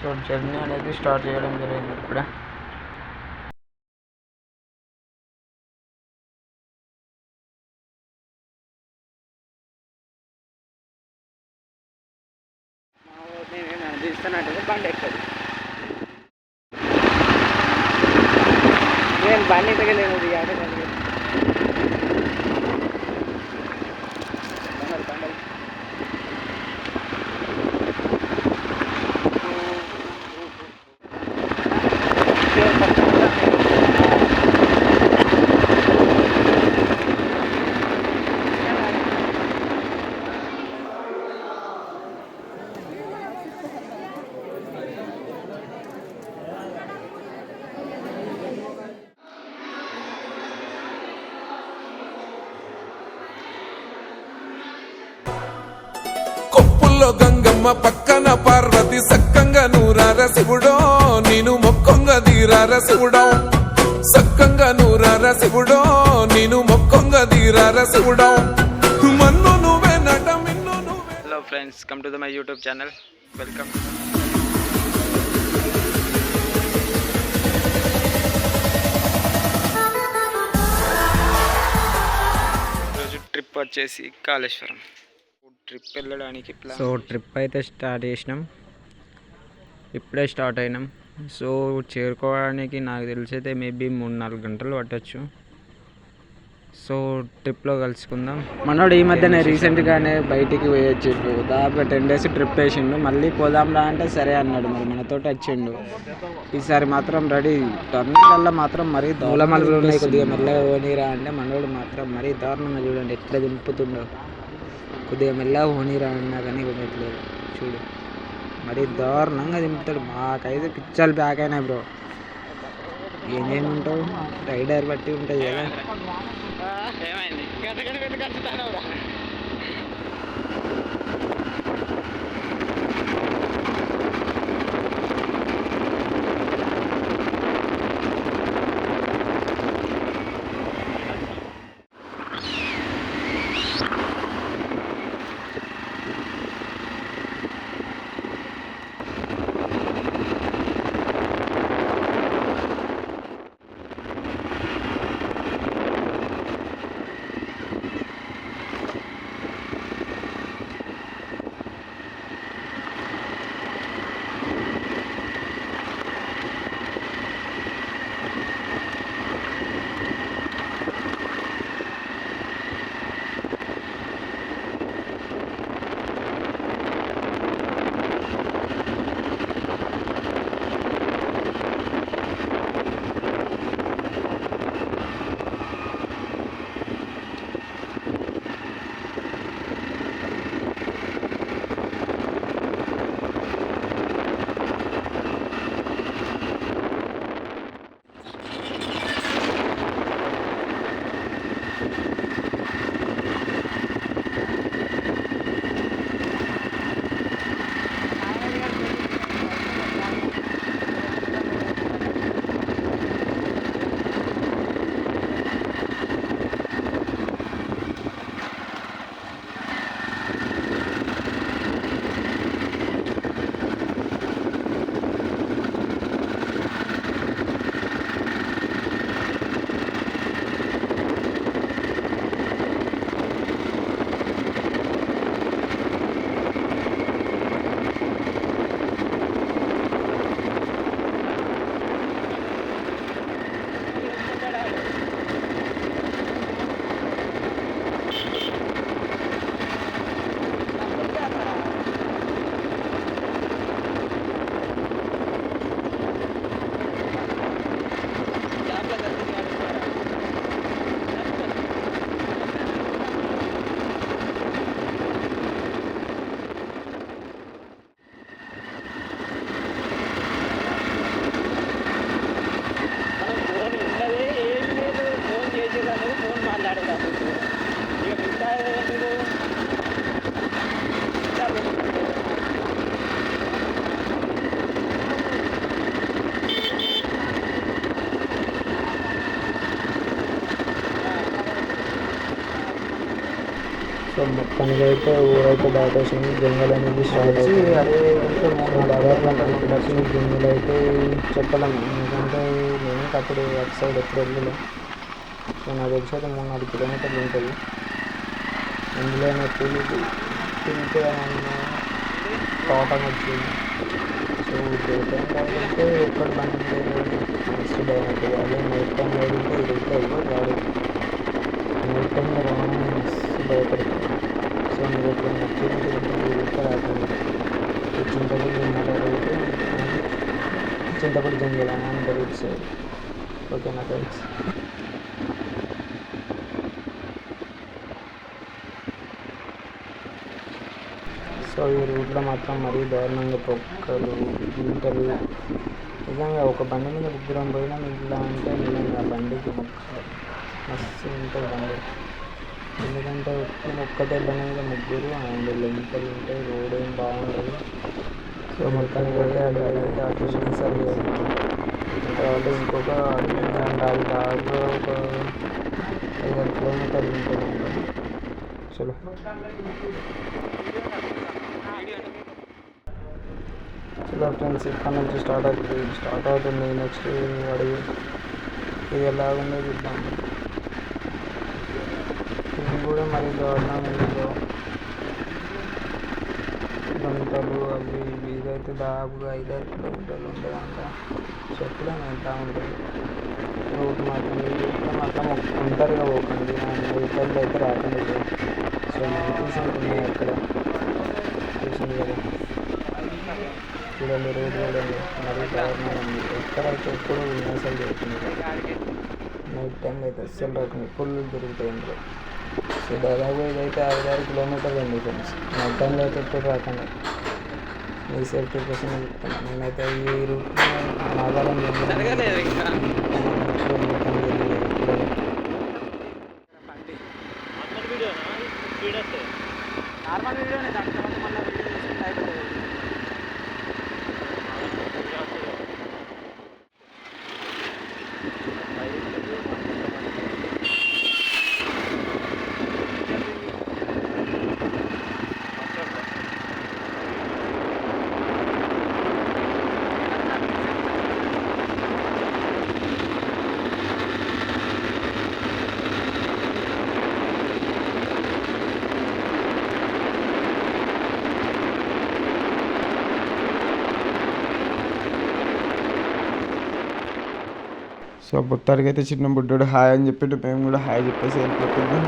So journey అనేది start చేయడం జరిగింది ఇప్పుడే. పక్కన పార్వతి సక్కంగా నూరార శివుడో నేను మొక్కొంగ దీరార శివుడో. సక్కంగా నూరార శివుడో నేను మొక్కొంగ దీరార శివుడో. మన్ను నువ్వే నట మిన్ను నువ్వే hello friends come to the my YouTube channel welcome trip వచ్చేసి కాళేశ్వరం. ట్రిప్ వెళ్ళడానికి సో ట్రిప్ అయితే స్టార్ట్ చేసినాం. ఇప్పుడే స్టార్ట్ అయినాం. సో చేరుకోవడానికి నాకు తెలిసి అయితే మేబీ మూడు నాలుగు గంటలు పట్టచ్చు. సో ట్రిప్లో కలుసుకుందాం. మనోడు ఈ మధ్యనే రీసెంట్గానే బయటికి పోయొచ్చిండు దాదాపు టెన్ డేస్ ట్రిప్ వేసిండు. మళ్ళీ పోదాంరా అంటే సరే అన్నాడు మరి మనతోటి వచ్చిండు. ఈసారి మాత్రం రెడీ. టర్నింగ్లలో మాత్రం మరీ దూలమలుగులు ఉన్నాయి కొద్దిగా మెల్లగా పోనీరా అంటే మనోడు మాత్రం మరీ దారుణంగా చూడండి ఎట్లా దింపుతుండో. కొద్దిగా మెల్లగా పోనీరా అన్నా కానీ కొనట్లేదు చూడు. మరీ దారుణంగా దింపుతాడు మాకైతే పిచ్చలు బ్యాక్ అయినాయి బ్రో. ఏం చేయమంటావు? రైడర్ బట్టి ఉంటుంది కదా. గంట గంట గంట మొత్తానికి అయితే ఊరైతే దాటేసింది జంగల్ అనేది స్టార్ట్ అవుతుంది. అదే దాదాపు ఇంట్రడక్షన్ జంగల్ అయితే చెప్పలేము. ఎందుకంటే నేను అప్పుడు అటు సైడ్ ఎప్పుడు వెళ్ళలే. సో నాకు తెలిసి అయితే మూడు నాలుగు కిలోమీటర్లు ఉంటుంది. అందులో పూలు తింటే తోటం వచ్చింది. సో టైం కాబట్టి ఒక్కడ బండి నెక్స్ట్ డే అవుతుంది అదే నైట్ టైం అయితే ఇది ఉంటుంది గాడి నైట్ టైంలో రావడం మస్తు భయపడుతుంది చింతపడి జంగల్ చింతపడి జంగల్ అని అంటారు ఇటు సైడ్ ఓకేనా ఫ్రెండ్స్ సో ఈ రూట్లో మాత్రం మరీ దారుణంగా పొక్కలు గుంటలు నిజంగా ఒక బండి మీద ముగ్గురం పోయినా ఇట్లా అంటే నిజంగా బండికి మొక్క మస్తు ఉంటుంది బండి ఎందుకంటే ఒక్క ఒక్కటే బండి మీద ముగ్గురు అండ్ లెంతలు ఉంటాయి రోడ్ ఏం బాగుండదు. సో మొత్తానికి అయితే అడవి అయితే అటు సరి తర్వాత ఇంకొక అడవి అండ్ అది దాకా ఒక ఐదారు కిలోమీటర్లు ఉంటుంది. చలో. చలో ఫ్రెండ్స్ ఇక్కడ నుంచి స్టార్ట్ అవుతుంది. స్టార్ట్ అవుతుంది. నెక్స్ట్ అడిగి ఇది ఎలాగుందో చూద్దాం. ఇది కూడా మరి దారుణంగా గంటలు అవి ఇవి ఇదైతే దాదాపుగా ఐదారు కిలోమీటర్లు ఉంటుందంట. చెట్లు ఎంత ఉంటుంది రోడ్డు మాత్రం ఈ మాత్రం ఒంటరిగా పోకండి. వెహికల్ అయితే రాకండి. సో మంకీస్ ఉంటున్నాయి అక్కడ చూసింది కదా. చూడండి రోడ్డు చూడండి మరీ దారుణంగా ఉంది. ఎక్కడైతే ఎప్పుడు విన్యాసాలు జరుగుతుంది. నైట్ టైంలో అయితే అస్సలు రాకుండా. పుల్లు దొరుకుతాయి ఇందులో. సో దాదాపు ఇదైతే ఐదారు కిలోమీటర్లు ఉంది ఫ్రెండ్స్. అయితే ఎప్పుడు రాకండి. మీ సేఫ్టీ కోసం నేనైతే ఈ రూట్ ఆధారం సో బుట్టారికి అయితే చిన్న బుడ్డోడు హాయ్ అని చెప్పిండు. మేము కూడా హాయ్ చెప్పేసి వెళ్ళిపోతున్నాం.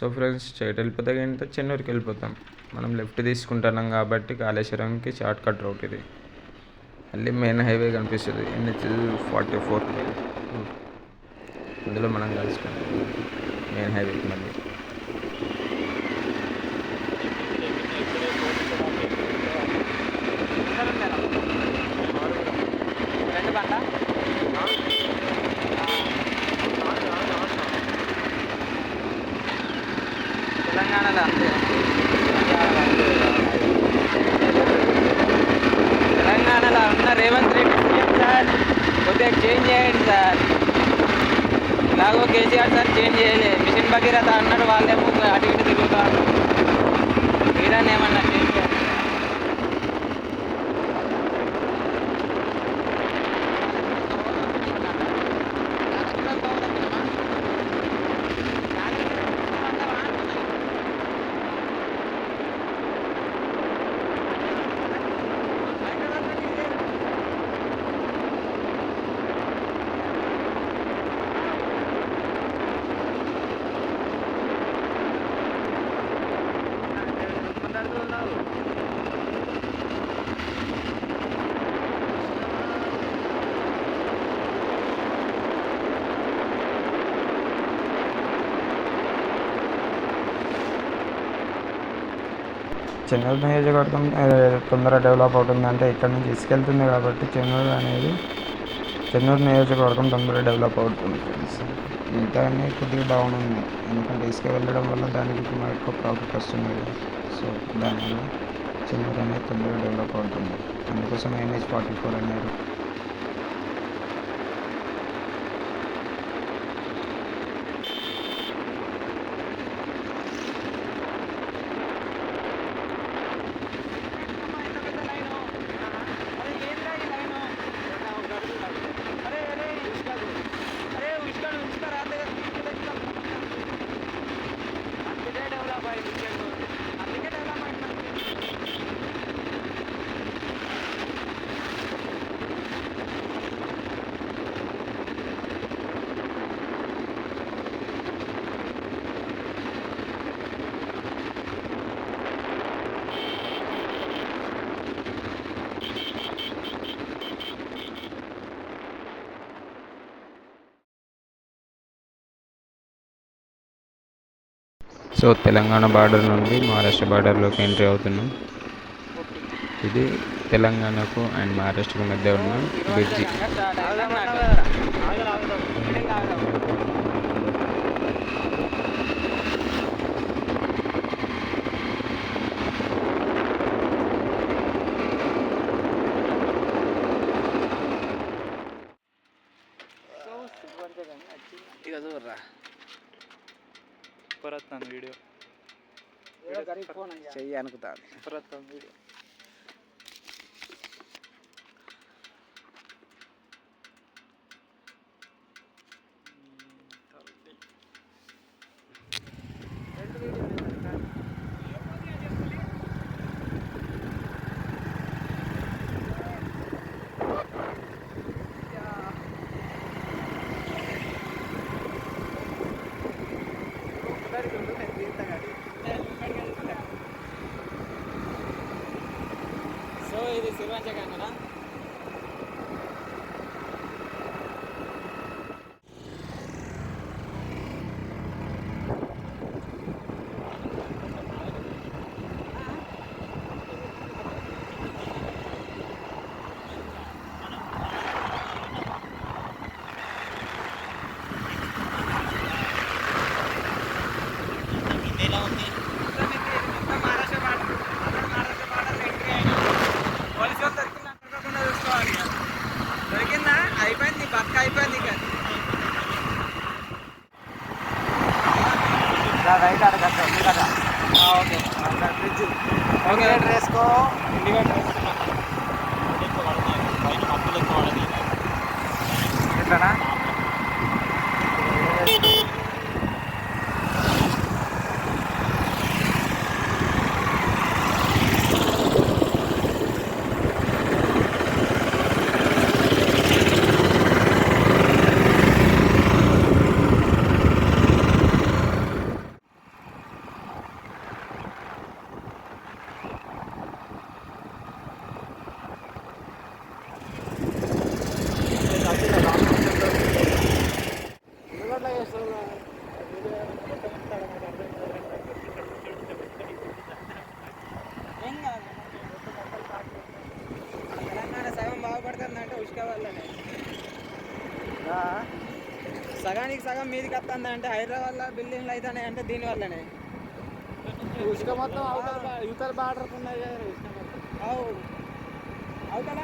సో ఫ్రెండ్స్ స్ట్రైట్ వెళ్ళిపోతే కంటే చెన్నూరుకి వెళ్ళిపోతాం. మనం లెఫ్ట్ తీసుకుంటున్నాం కాబట్టి కాళేశ్వరంకి షార్ట్ కట్ రూట్ ఇది. మళ్ళీ మెయిన్ హైవే కనిపిస్తుంది. ఎన్హెచ్ ఫార్టీ ఫోర్ ఇందులో మనం కలుసుకుంటాం మెయిన్ హైవేకి మళ్ళీ రెండు బండ తెలంగాణలో అంతే తెలంగాణలో ఉన్న రేవంత్ రెడ్డి సీఎం సార్ కొద్దిగా చేంజ్ చేయండి సార్ ఇలాగో కేసీఆర్ సార్ చేంజ్ చేయలే మిషన్ భగీరథ అన్నారు వాళ్ళేమో అటు ఇటు తిరుగుతారు మీరని ఏమన్నా చేంజ్ చేయండి చెన్నూరు నియోజకవర్గం ఆ, తొందరగా డెవలప్ అవుతుందంటే ఇక్కడ నుంచి తీసుకెళ్తుంది కాబట్టి చెన్నూరు అనేది చెన్నూరు నియోజకవర్గం తొందరగా డెవలప్ అవుతుంది ఫ్రెండ్స్ మిగతానే కొద్దిగా డౌన్ ఉంది ఎందుకంటే ఇసుక వెళ్ళడం వల్ల దానికి మాకు ఎక్కువ ప్రాఫిట్ వస్తుంది సో దానివల్ల చెన్నూరు అనేది తొందరగా డెవలప్ అవుతుంది. అందుకోసం ఎన్హెచ్ ఫార్టీ ఫోర్ అనేది సో తెలంగాణ బార్డర్ నుండి మహారాష్ట్ర బార్డర్లోకి ఎంట్రీ అవుతున్నాం. ఇది తెలంగాణకు అండ్ మహారాష్ట్రకు మధ్య ఉన్న బ్రిడ్జి. చెయ్యి అనుకుతాను సగం మీదికి వస్తుంది అంటే హైదరాబాద్లో బిల్డింగ్లు అవుతాయి అంటే దీని వల్లనే ఉసుక మొత్తం యువతల బార్డర్ ఉన్నాయి అవు. అవతల?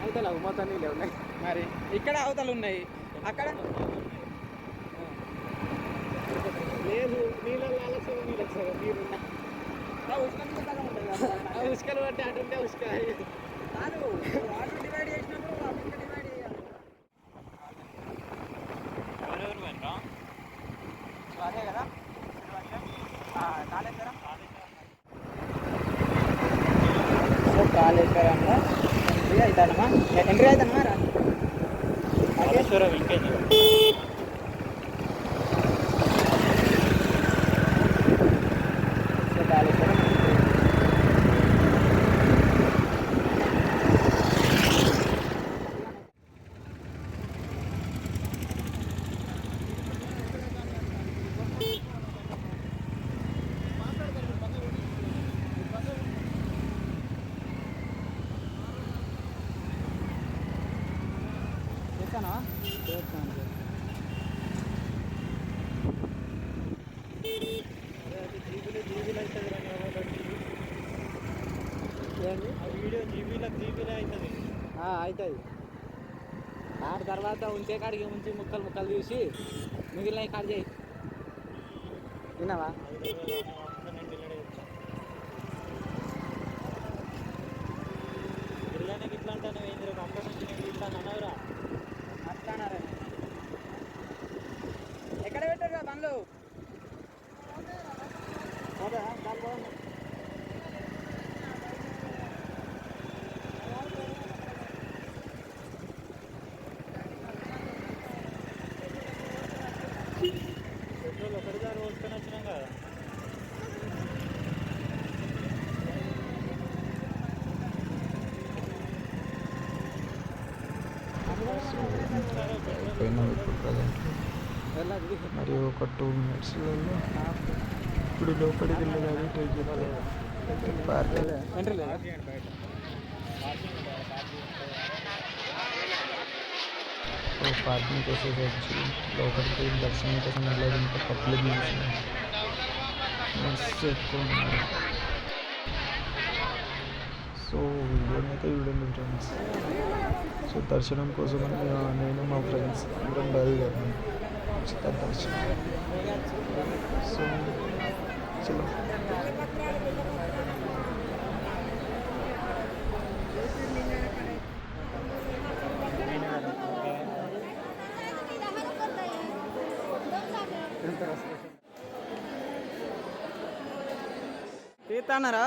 అవతల మొత్తం నీళ్ళే ఉన్నాయి. మరి ఇక్కడ అవతలు ఉన్నాయి. అక్కడ? లేదు నీళ్ళ ఆలస్యం నీళ్ళు నీరు సగం. ఉసుకలు పట్టి అటు ఉంటే ఉసుక కాదు వాటర్ డివైడ్ చేసినప్పుడు అప్పుడు డివైడ్ చేయాలి సో అదే కదా ఆ, కాళేశ్వరం సో కాళేశ్వరంలో ఎంట్రీ అవుతానమ్మా ఎంట్రీ అవుతానమ్మా రా కాళేశ్వరం ఇంకేం సో కాళేశ్వరం entry. చేస్తానా ఏంది వీడియో జీబీలకు జీబీలో అవుతుంది అవుతుంది. ఆడ తర్వాత ఉంచే కాడికి ఉంచి ముక్కలు ముక్కలు తీసి మిగిలిన కాడ చేయి. విన్నావా టూ మినిట్స్లలో ఇప్పుడు లోపలికి వెళ్ళగానే ట్రై ఎంట్రీ లేదా పార్కింగ్ చేసేసి వచ్చి లోపలికి దర్శనం కోసం వెళ్ళేది ఇంకా పబ్లిక్ మస్తు ఎక్కువ సో వీడియోనైతే చూడండి ఫ్రెండ్స్. సో దర్శనం కోసం నేను మా ఫ్రెండ్స్ అందరం బయలుదేరాము ఉచిత దర్శనం సో చలో తీస్తానరా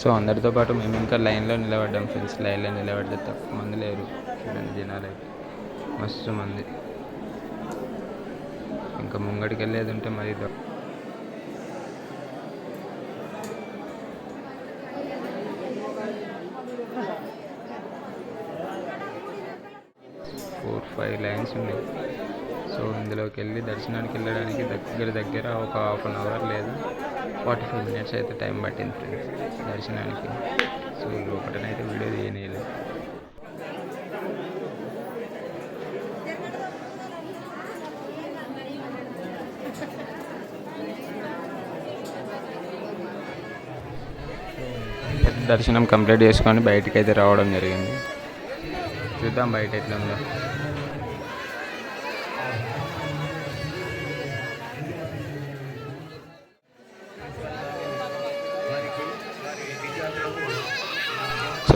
సో అందరితో పాటు మేము ఇంకా లైన్లో నిలబడ్డాం ఫ్రెండ్స్ లైన్లో నిలబడితే తక్కువ మంది లేరు. చూడండి జనాలు అయితే. మస్తు మంది. ఇంకా ముంగడికి వెళ్ళేది ఉంటే మరి ఫోర్ ఫైవ్ లైన్స్ ఉన్నాయి. సో ఇందులోకి వెళ్ళి దర్శనానికి వెళ్ళడానికి దగ్గర దగ్గర ఒక హాఫ్ అన్ అవర్ లేదా ఫార్టీ ఫైవ్ మినిట్స్ అయితే టైం పట్టింది ఫ్రెండ్స్ దర్శనానికి. సో లోపలనైతే వీడియో తీయలేదు దర్శనం కంప్లీట్ చేసుకొని బయటికి అయితే రావడం జరిగింది. చూద్దాం బయట ఎట్లా ఉందో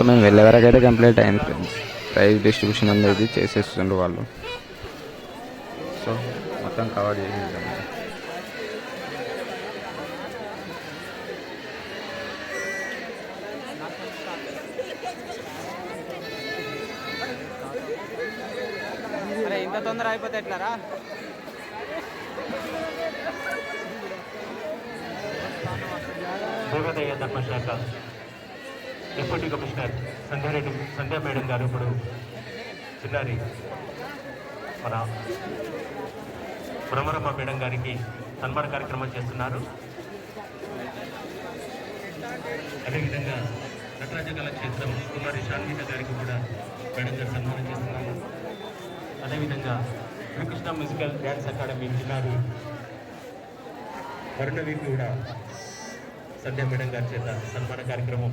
సో మేము వెళ్ళే వరకు అయితే కంప్లీట్ అయింది ఫ్రెండ్స్ ప్రైజ్ డిస్ట్రిబ్యూషన్ అనేది చేసేస్తుండ్రు వాళ్ళు. సో మొత్తం కవర్ చేసేద్దాం. అరే ఇంత తొందర అయిపోతే ఎట్లారా? Deputy commissioner Sandhya Reddy Sandhya madam గారు ఇప్పుడు చిన్నారి మన బ్రహ్మరమ్మ మేడం గారికి సన్మాన కార్యక్రమం చేస్తున్నారు. అదేవిధంగా నటరాజ కళాక్షేత్రం కుమారి షాన్విత గారికి కూడా మేడం గారు సన్మానం చేస్తున్నారు. అదేవిధంగా శ్రీకృష్ణ మ్యూజికల్ డ్యాన్స్ అకాడమీ చిన్నారి వరుణవి కూడా సంధ్యా మేడం గారి చేత సన్మాన కార్యక్రమం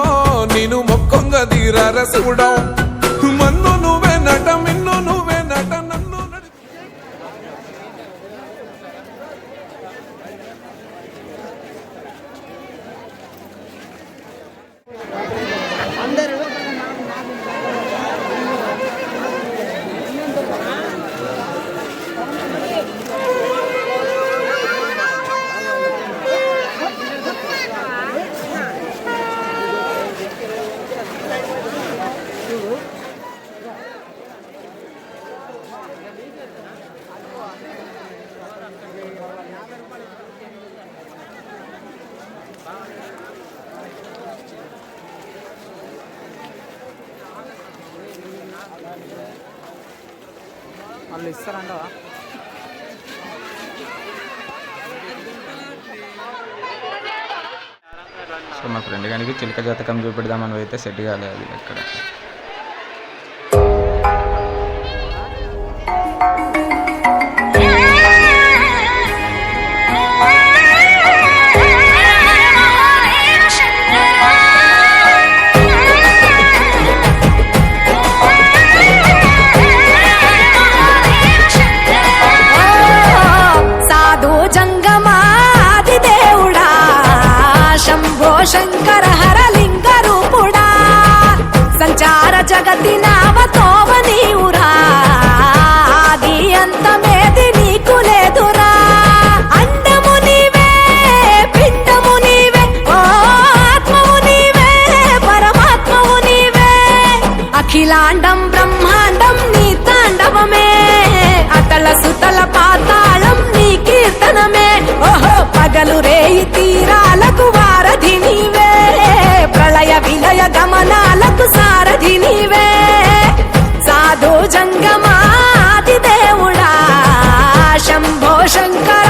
మొక్కొంగ ఇస్తారంటవా సో మా ఫ్రెండ్ గానికి చిలక జాతకం చూపెడదామని అయితే సెట్ కాలేదు ఇక్కడ. అక్కడ దేవుడా. శంభో శంకర హర లింగ రూపుడా. సంచార జగతి నావతోవ నీవురా. ఆది అంతమేది నీకు లేదురా. అండము నీవే పిండము నీవే ఆత్మవు నీవే పరమాత్మవు నీవే. అఖిలాండం బ్రహ్మాండం నీ తాండవమే. అతల సుతల పాతాళం నీ కీర్తనమే. పగలు రేయి తీరాలకు వారధి నీవే. ప్రళయ విలయ గమనాలకు సారధి నీవే. సాధు జంగమాది దేవుడా. శంభో శంకర